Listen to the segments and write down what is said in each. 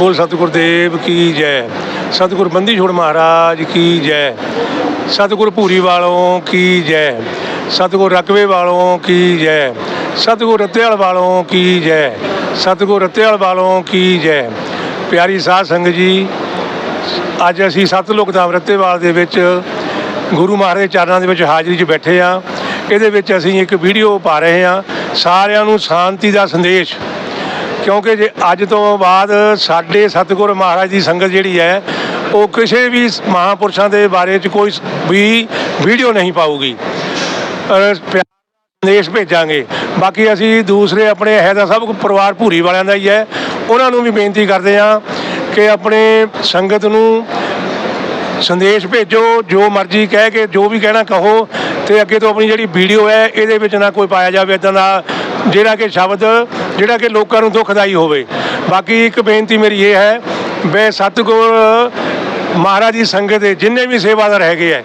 ਬੋਲ ਸਤਿਗੁਰ ਦੇਵ ਕੀ ਜੈ। ਸਤਿਗੁਰ ਬੰਦੀ ਛੋੜ ਮਹਾਰਾਜ ਕੀ ਜੈ। ਸਤਿਗੁਰ ਭੂਰੀ ਵਾਲੋਂ ਕੀ ਜੈ। ਸਤਿਗੁਰ ਰਕਵੇ ਵਾਲੋਂ ਕੀ ਜੈ। ਸਤਿਗੁਰ ਰਤਿਆਲ ਵਾਲੋਂ ਕੀ ਜੈ। ਸਤਿਗੁਰ ਰਤਿਆਲ ਵਾਲੋਂ ਕੀ ਜੈ। ਪਿਆਰੀ ਸਾਧ ਸੰਗਤ ਜੀ, ਅੱਜ ਅਸੀਂ ਸਤਲੋਕ ਧਾਮ ਰੱਤੇਵਾਲ ਦੇ ਵਿੱਚ ਗੁਰੂ ਮਹਾਰਾਜ ਦੇ ਚਰਨਾਂ ਦੇ ਵਿੱਚ ਹਾਜ਼ਰੀ 'ਚ ਬੈਠੇ ਆ ਇਹਦੇ ਵਿੱਚ ਅਸੀਂ ਇੱਕ ਵੀਡੀਓ ਪਾ ਰਹੇ ਹਾਂ। ਸਾਰਿਆਂ ਨੂੰ ਸ਼ਾਂਤੀ ਦਾ ਸੰਦੇਸ਼। ਕਿਉਂਕਿ ਜੇ ਅੱਜ ਤੋਂ ਬਾਅਦ ਸਾਡੇ ਸਤਿਗੁਰ ਮਹਾਰਾਜ ਦੀ ਸੰਗਤ ਜਿਹੜੀ ਹੈ, ਉਹ ਕਿਸੇ ਵੀ ਮਹਾਪੁਰਸ਼ਾਂ ਦੇ ਬਾਰੇ 'ਚ ਕੋਈ ਵੀ ਵੀਡੀਓ ਨਹੀਂ ਪਾਊਗੀ। ਸੰਦੇਸ਼ ਭੇਜਾਂਗੇ। ਬਾਕੀ ਅਸੀਂ ਦੂਸਰੇ ਆਪਣੇ ਹੈ ਤਾਂ ਸਭ ਪਰਿਵਾਰ ਭੂਰੀ ਵਾਲਿਆਂ ਦਾ ਹੀ ਹੈ। ਉਹਨਾਂ ਨੂੰ ਵੀ ਬੇਨਤੀ ਕਰਦੇ ਹਾਂ ਕਿ ਆਪਣੇ ਸੰਗਤ ਨੂੰ ਸੰਦੇਸ਼ ਭੇਜੋ, ਜੋ ਮਰਜ਼ੀ ਕਹਿ ਕੇ ਜੋ ਵੀ ਕਹਿਣਾ ਕਹੋ, ਤੇ ਅੱਗੇ ਤੋਂ ਆਪਣੀ ਜਿਹੜੀ ਵੀਡੀਓ ਹੈ, ਇਹਦੇ ਵਿੱਚ ਨਾ ਕੋਈ ਪਾਇਆ ਜਾਵੇ ਇਦਾਂ ਦਾ ਜਿਹੜਾ ਕਿ ਸ਼ਬਦ, ਜਿਹੜਾ ਕਿ ਲੋਕਾਂ ਨੂੰ ਦੁਖਦਾਈ ਹੋਵੇ। ਬਾਕੀ ਇੱਕ ਬੇਨਤੀ ਮੇਰੀ ਇਹ ਹੈ, ਬੇ ਸਤਿਗੁਰ ਮਹਾਰਾਜ ਦੀ ਸੰਗਤ ਦੇ ਜਿੰਨੇ ਵੀ ਸੇਵਾਦਾਰ ਹੈਗੇ ਹੈ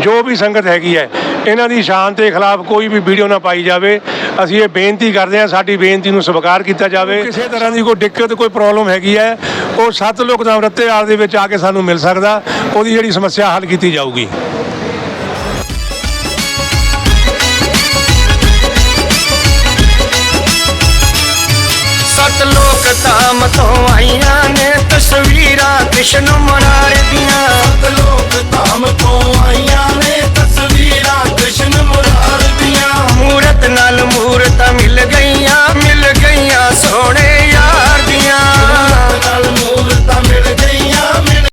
ਜੋ ਵੀ ਸੰਗਤ ਹੈਗੀ ਹੈ ਇਹਨਾਂ ਦੀ ਸ਼ਾਨ ਦੇ ਖਿਲਾਫ ਕੋਈ ਵੀ ਵੀਡੀਓ ਨਾ ਪਾਈ ਜਾਵੇ। ਅਸੀਂ ਇਹ ਬੇਨਤੀ ਕਰਦੇ ਹਾਂ, ਸਾਡੀ ਬੇਨਤੀ ਨੂੰ ਸਵੀਕਾਰ ਕੀਤਾ ਜਾਵੇ। ਕਿਸੇ ਤਰ੍ਹਾਂ ਦੀ ਕੋਈ ਦਿੱਕਤ, ਕੋਈ ਪ੍ਰੋਬਲਮ ਹੈਗੀ ਹੈ ਉਹ ਸੱਤ ਲੋਕ ਦਾ ਰੱਤੇਵਾਲ ਦੇ ਵਿੱਚ ਆ ਕੇ ਸਾਨੂੰ ਮਿਲ ਸਕਦਾ, ਉਹਦੀ ਜਿਹੜੀ ਸਮੱਸਿਆ ਹੱਲ ਕੀਤੀ ਜਾਊਗੀ। ਸਤ ਤੋਂ ਆਈਆਂ ਨੇ ਤਸਵੀਰਾਂ ਕ੍ਰਿਸ਼ਨ ਮਨ